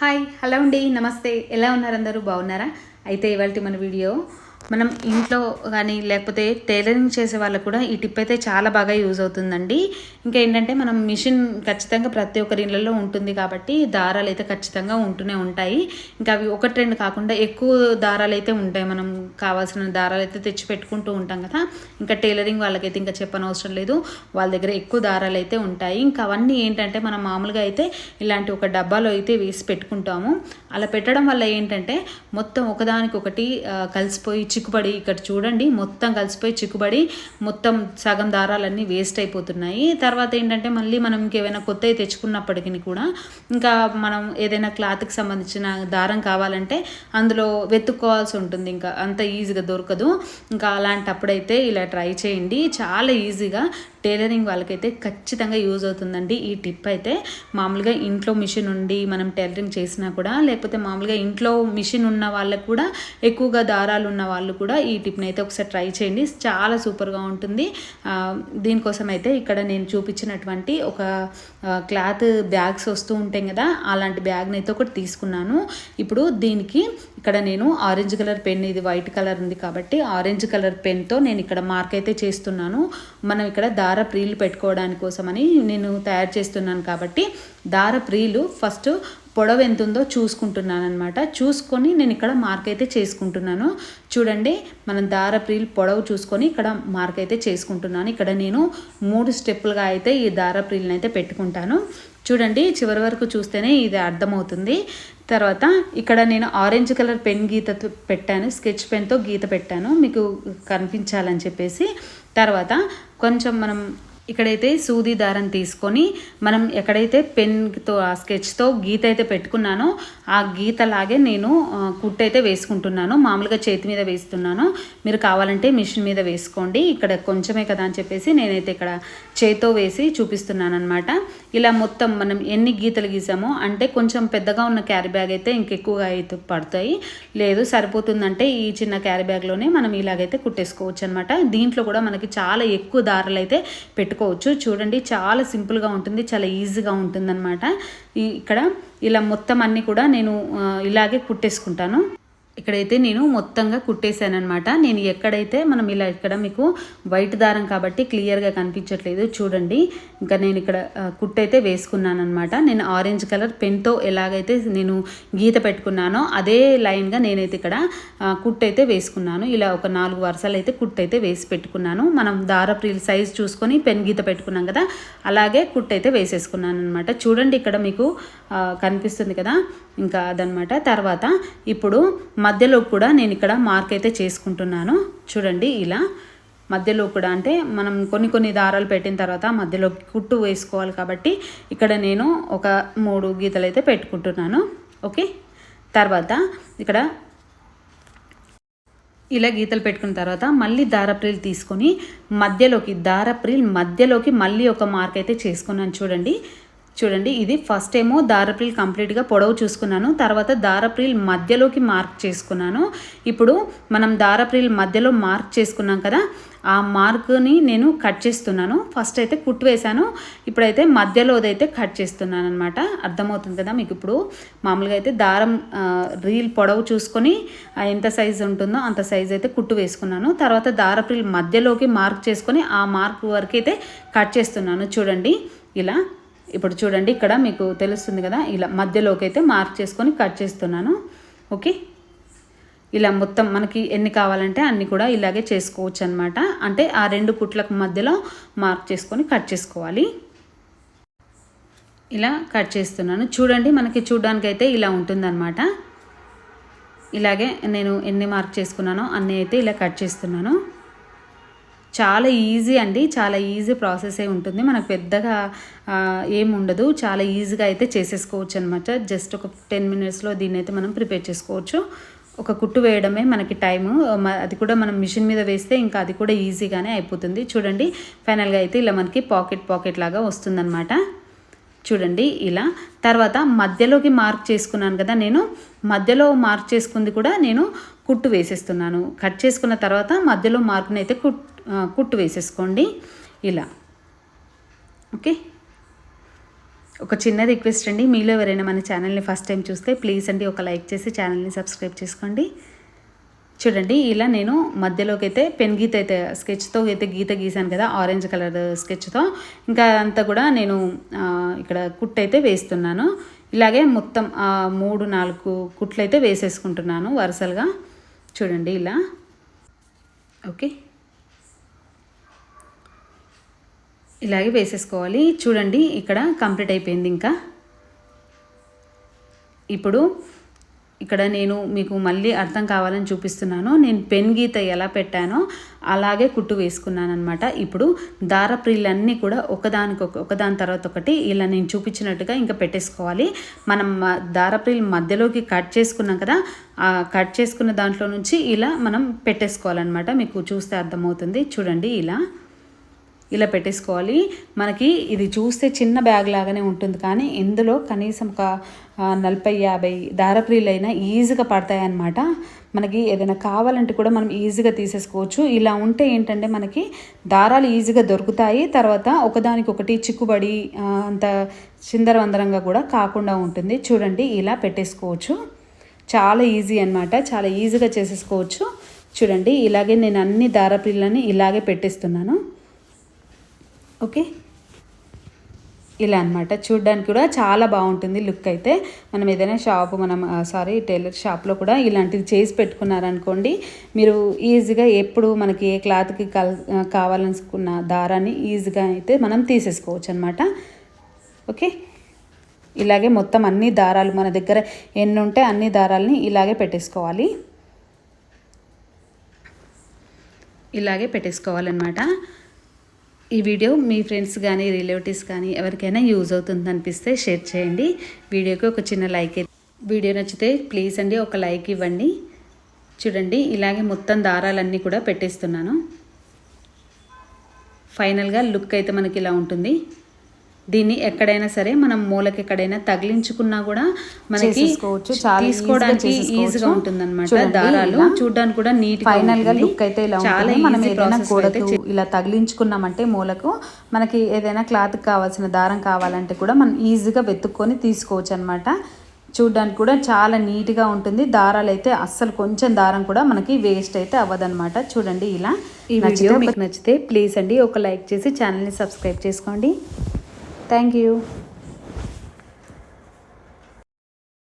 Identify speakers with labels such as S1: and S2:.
S1: Hi hello అండి నమస్తే. ఎలా ఉన్నారు అందరూ? బాగున్నారా? అయితే ఇవాళ మన వీడియో మనం ఇంట్లో కానీ లేకపోతే టైలరింగ్ చేసే వాళ్ళకు కూడా ఈ టిప్ అయితే చాలా బాగా యూజ్ అవుతుందండి. ఇంకా ఏంటంటే మనం మిషన్ ఖచ్చితంగా ప్రతి ఒక్కరి ఇళ్ళలో ఉంటుంది కాబట్టి దారాలు అయితే ఖచ్చితంగా ఉంటూనే ఉంటాయి. ఇంకా అవి ఒకటి రెండు కాకుండా ఎక్కువ దారాలు అయితే ఉంటాయి. మనం కావాల్సిన దారాలు అయితే తెచ్చి పెట్టుకుంటూ ఉంటాం కదా. ఇంకా టైలరింగ్ వాళ్ళకైతే ఇంకా చెప్పనవసరం లేదు. వాళ్ళ దగ్గర ఎక్కువ దారాలు అయితే ఉంటాయి. ఇంకా అవన్నీ ఏంటంటే మనం మామూలుగా అయితే ఇలాంటి ఒక డబ్బాలో అయితే వేసి పెట్టుకుంటాము. అలా పెట్టడం వల్ల ఏంటంటే మొత్తం ఒకదానికొకటి కలిసిపోయి చిక్కుబడి ఇక్కడ చూడండి మొత్తం కలిసిపోయి చిక్కుబడి మొత్తం సగం దారాలన్నీ వేస్ట్ అయిపోతున్నాయి. తర్వాత ఏంటంటే మళ్ళీ మనం ఇంకేమైనా కొత్తవి తెచ్చుకున్నప్పటికీ కూడా ఇంకా మనం ఏదైనా క్లాత్కి సంబంధించిన దారం కావాలంటే అందులో వెతుక్కోవాల్సి ఉంటుంది. ఇంకా అంత ఈజీగా దొరకదు. ఇంకా అలాంటప్పుడైతే ఇలా ట్రై చేయండి. చాలా ఈజీగా టైలరింగ్ వాళ్ళకైతే ఖచ్చితంగా యూజ్ అవుతుందండి. ఈ టిప్ అయితే మామూలుగా ఇంట్లో మిషన్ ఉండి మనం టైలరింగ్ చేసినా కూడా లేకపోతే మామూలుగా ఇంట్లో మిషన్ ఉన్న వాళ్ళకు కూడా ఎక్కువగా దారాలు ఉన్న వాళ్ళు కూడా ఈ టిప్ని అయితే ఒకసారి ట్రై చేయండి. చాలా సూపర్గా ఉంటుంది. దీనికోసం అయితే ఇక్కడ నేను చూపించినటువంటి ఒక క్లాత్ బ్యాగ్స్ వస్తూ ఉంటాయి కదా అలాంటి బ్యాగ్ని అయితే ఒకటి తీసుకున్నాను. ఇప్పుడు దీనికి ఇక్కడ నేను ఆరెంజ్ కలర్ పెన్ ఇది వైట్ కలర్ ఉంది కాబట్టి ఆరెంజ్ కలర్ పెన్తో నేను ఇక్కడ మార్క్ అయితే చేస్తున్నాను. మనం ఇక్కడ దార ప్రీలు పెట్టుకోవడానికి కోసమని నేను తయారు చేస్తున్నాను కాబట్టి దార ప్రీలు ఫస్ట్ పొడవు ఎంత ఉందో చూసుకుంటున్నాను అనమాట చూసుకొని నేను ఇక్కడ మార్క్ అయితే చేసుకుంటున్నాను. చూడండి మనం దార ప్రీల్ పొడవు చూసుకొని ఇక్కడ మార్క్ అయితే చేసుకుంటున్నాను. ఇక్కడ నేను మూడు స్టెప్పులుగా అయితే ఈ దార ప్రీల్ని అయితే పెట్టుకుంటాను. చూడండి చివరి వరకు చూస్తేనే ఇది అర్థమవుతుంది. తర్వాత ఇక్కడ నేను ఆరెంజ్ కలర్ పెన్ గీత పెట్టాను. స్కెచ్ పెన్తో గీత పెట్టాను. మీకు కనిపించాలని చెప్పేసి. తర్వాత కొంచెం మనం ఇక్కడైతే సూది దారం తీసుకొని మనం ఎక్కడైతే పెన్తో ఆ స్కెచ్తో గీత అయితే పెట్టుకున్నానో ఆ గీతలాగే నేను ఆ, కుట్టు అయితే వేసుకుంటున్నాను. మామూలుగా చేతి మీద వేస్తున్నాను. మీరు కావాలంటే మిషన్ మీద వేసుకోండి. ఇక్కడ కొంచెమే కదా అని చెప్పేసి నేనైతే ఇక్కడ చేతో వేసి చూపిస్తున్నాను అనమాట ఇలా మొత్తం మనం ఎన్ని గీతలు గీసామో అంటే కొంచెం పెద్దగా ఉన్న క్యారీ బ్యాగ్ అయితే ఇంకెక్కువగా అయితే పడతాయి. లేదు సరిపోతుందంటే ఈ చిన్న క్యారీ బ్యాగ్లోనే మనం ఇలాగైతే కుట్టేసుకోవచ్చు అనమాట దీంట్లో కూడా మనకి చాలా ఎక్కువ దారాలు అయితే పెట్టుకోవచ్చు. చూడండి చాలా సింపుల్గా ఉంటుంది చాలా ఈజీగా ఉంటుందన్నమాట. ఇక్కడ ఇలా మొత్తం అన్నీ కూడా నేను ఇలాగే కుట్టేసుకుంటాను. ఇక్కడైతే నేను మొత్తంగా కుట్టేశాను అనమాట నేను ఎక్కడైతే మనం ఇలా ఇక్కడ మీకు వైట్ దారం కాబట్టి క్లియర్గా కనిపించట్లేదు చూడండి. ఇంకా నేను ఇక్కడ కుట్టైతే కుట్టయితే వేసుకున్నాను అనమాట నేను ఆరెంజ్ కలర్ పెన్తో ఎలాగైతే నేను గీత పెట్టుకున్నానో అదే లైన్గా నేనైతే ఇక్కడ కుట్టైతే కుట్టయితే వేసుకున్నాను. ఇలా ఒక నాలుగు వరుసలు అయితే కుట్టయితే వేసి పెట్టుకున్నాను. మనం దారపు సైజ్ చూసుకొని పెన్ గీత పెట్టుకున్నాం కదా అలాగే కుట్టయితే వేసేసుకున్నాను అనమాట చూడండి ఇక్కడ మీకు కనిపిస్తుంది కదా ఇంకా అదనమాట తర్వాత ఇప్పుడు మధ్యలో కూడా నేను ఇక్కడ మార్క్ అయితే చేసుకుంటున్నాను. చూడండి ఇలా. మధ్యలో కూడా అంటే మనం కొన్ని కొన్ని దారాలు పెట్టిన తర్వాత మధ్యలో కుట్టు వేసుకోవాలి కాబట్టి ఇక్కడ నేను ఒక మూడు గీతలు అయితే పెట్టుకుంటున్నాను. ఓకే? తర్వాత ఇక్కడ ఇలా గీతలు పెట్టుకున్న తర్వాత మళ్ళీ దారప్రిల్ తీసుకొని మధ్యలోకి దారప్రిల్ మధ్యలోకి మళ్ళీ ఒక మార్క్ అయితే చేసుకున్నాను చూడండి. చూడండి ఇది ఫస్ట్ ఏమో దారప్రిల్ కంప్లీట్గా పొడవు చూసుకున్నాను తర్వాత దారప్రిల్ మధ్యలోకి మార్క్ చేసుకున్నాను. ఇప్పుడు మనం దారప్రిల్ మధ్యలో మార్క్ చేసుకున్నాం కదా ఆ మార్క్ని నేను కట్ చేస్తున్నాను. ఫస్ట్ అయితే కుట్టు వేశాను ఇప్పుడైతే మధ్యలోదైతే కట్ చేస్తున్నాను అనమాట అర్థమవుతుంది కదా మీకు ఇప్పుడు? మామూలుగా అయితే దారం రీల్ పొడవు చూసుకొని ఎంత సైజు ఉంటుందో అంత సైజ్ అయితే కుట్టు వేసుకున్నాను. తర్వాత దారప్రిల్ మధ్యలోకి మార్క్ చేసుకొని ఆ మార్క్ వరకు అయితే కట్ చేస్తున్నాను. చూడండి ఇలా ఇప్పుడు చూడండి ఇక్కడ మీకు తెలుస్తుంది కదా ఇలా మధ్యలోకి అయితే మార్క్ చేసుకొని కట్ చేస్తున్నాను. ఓకే? ఇలా మొత్తం మనకి ఎన్ని కావాలంటే అన్ని కూడా ఇలాగే చేసుకోవచ్చు అనమాట అంటే ఆ రెండు కుట్లకు మధ్యలో మార్క్ చేసుకొని కట్ చేసుకోవాలి. ఇలా కట్ చేస్తున్నాను. చూడండి మనకి చూడడానికి అయితే ఇలా ఉంటుందన్నమాట. ఇలాగే నేను ఎన్ని మార్క్ చేసుకున్నానో అన్నీ అయితే ఇలా కట్ చేస్తున్నాను. చాలా ఈజీ అండి. చాలా ఈజీ ప్రాసెసే ఉంటుంది. మనకు పెద్దగా ఏముండదు ఉండదు. చాలా ఈజీగా అయితే చేసేసుకోవచ్చు అనమాట జస్ట్ ఒక టెన్ మినిట్స్లో దీన్ని అయితే మనం ప్రిపేర్ చేసుకోవచ్చు. ఒక కుట్టు వేయడమే మనకి టైము అది కూడా మనం మిషన్ మీద వేస్తే ఇంకా అది కూడా ఈజీగానే అయిపోతుంది. చూడండి ఫైనల్గా అయితే ఇలా మనకి పాకెట్ పాకెట్ లాగా వస్తుందన్నమాట. చూడండి ఇలా. తర్వాత మధ్యలోకి మార్క్ చేసుకున్నాను కదా నేను. మధ్యలో మార్క్ చేసుకుంది కూడా నేను కుట్టు వేసేస్తున్నాను. కట్ చేసుకున్న తర్వాత మధ్యలో మార్క్ని అయితే కుట్ కుట్టు వేసేసుకోండి. ఇలా. ఓకే? ఒక చిన్న రిక్వెస్ట్ అండి. మీలో ఎవరైనా మన ఛానల్ని ఫస్ట్ టైం చూస్తే ప్లీజ్ అండి ఒక లైక్ చేసి ఛానల్ని సబ్స్క్రైబ్ చేసుకోండి. చూడండి ఇలా నేను మధ్యలోకి అయితే పెన్ గీత అయితే స్కెచ్తో అయితే గీత గీసాను కదా ఆరెంజ్ కలర్ స్కెచ్తో. ఇంకా అంతా కూడా నేను ఇక్కడ కుట్టు అయితే వేస్తున్నాను. ఇలాగే మొత్తం మూడు నాలుగు కుట్లు అయితే వేసేసుకుంటున్నాను వరుసలుగా. చూడండి ఇలా. ఓకే? ఇలాగే వేసేసుకోవాలి. చూడండి ఇక్కడ కంప్లీట్ అయిపోయింది ఇంకా. ఇప్పుడు ఇక్కడ నేను మీకు మళ్ళీ అర్థం కావాలని చూపిస్తున్నాను. నేను పెన్ గీత ఎలా పెట్టానో అలాగే కుట్టు వేసుకున్నాను అనమాట ఇప్పుడు దారప్రిల్లన్నీ కూడా ఒకదానికొక ఒకదాని తర్వాత ఒకటి ఇలా నేను చూపించినట్టుగా ఇంకా పెట్టేసుకోవాలి. మనం దారప్రిల్ మధ్యలోకి కట్ చేసుకున్నాం కదా ఆ కట్ చేసుకున్న దాంట్లో నుంచి ఇలా మనం పెట్టేసుకోవాలన్నమాట. మీకు చూస్తే అర్థమవుతుంది. చూడండి ఇలా. ఇలా పెట్టేసుకోవాలి. మనకి ఇది చూస్తే చిన్న బ్యాగ్ లాగానే ఉంటుంది. కానీ ఇందులో కనీసం ఒక నలభై యాభై దారప్రీలైనా ఈజీగా పడతాయి అన్నమాట మనకి ఏదైనా కావాలంటే కూడా మనం ఈజీగా తీసేసుకోవచ్చు. ఇలా ఉంటే ఏంటంటే మనకి దారాలు ఈజీగా దొరుకుతాయి. తర్వాత ఒకదానికొకటి చిక్కుబడి అంత చిందరవందరంగా కూడా కాకుండా ఉంటుంది. చూడండి ఇలా పెట్టేసుకోవచ్చు. చాలా ఈజీ అన్నమాట. చాలా ఈజీగా చేసేసుకోవచ్చు. చూడండి ఇలాగే నేను అన్ని దారపిల్లని ఇలాగే పెట్టేస్తున్నాను. ఓకే? ఇలా అన్నమాట. చూడడానికి కూడా చాలా బాగుంటుంది లుక్ అయితే. మనం ఏదైనా షాప్ మనం సారీ టైలర్ షాప్లో కూడా ఇలాంటిది చేసి పెట్టుకున్నారనుకోండి మీరు ఈజీగా ఎప్పుడు మనకి ఏ క్లాత్కి కల్ కావాలనుకున్న దారాన్ని ఈజీగా అయితే మనం తీసేసుకోవచ్చు అనమాట ఓకే? ఇలాగే మొత్తం అన్ని దారాలు మన దగ్గర ఎన్ని ఉంటే అన్ని దారాలని ఇలాగే పెట్టేసుకోవాలి. ఇలాగే పెట్టేసుకోవాలన్నమాట. ఈ వీడియో మీ ఫ్రెండ్స్ కానీ రిలేటివ్స్ కానీ ఎవరికైనా యూజ్ అవుతుంది అనిపిస్తే షేర్ చేయండి. వీడియోకి ఒక చిన్న లైక్ వీడియో నచ్చితే ప్లీజ్ అండి ఒక లైక్ ఇవ్వండి. చూడండి ఇలాగే మొత్తం దారాలన్నీ కూడా పెట్టేస్తున్నాను. ఫైనల్గా లుక్ అయితే మనకి ఇలా ఉంటుంది. దీన్ని ఎక్కడైనా సరే మనం మూలకి ఎక్కడైనా తగిలించుకున్నా కూడా మనకి తీసుకోవడానికి. ఈజీగా ఉంటుంది అనమాట దారాలు. చూడడానికి కూడా నీట్
S2: ఫైనల్గా లుక్ అయితే ఇలా
S1: చాలా
S2: మనం ఏదైనా గోడకు ఇలా తగిలించుకున్నామంటే మూలకు మనకి ఏదైనా క్లాత్ కావాల్సిన దారం కావాలంటే కూడా మనం ఈజీగా వెతుక్కొని తీసుకోవచ్చు అనమాట చూడడానికి కూడా చాలా నీట్గా ఉంటుంది. దారాలు అయితే అస్సలు కొంచెం దారం కూడా మనకి వేస్ట్ అయితే అవ్వదన్నమాట. చూడండి ఇలా
S1: ఈ
S2: నచ్చితే
S1: వీడియో మీకు నచ్చితే ప్లీజ్ అండి ఒక లైక్ చేసి ఛానల్ని సబ్స్క్రైబ్ చేసుకోండి. Thank you.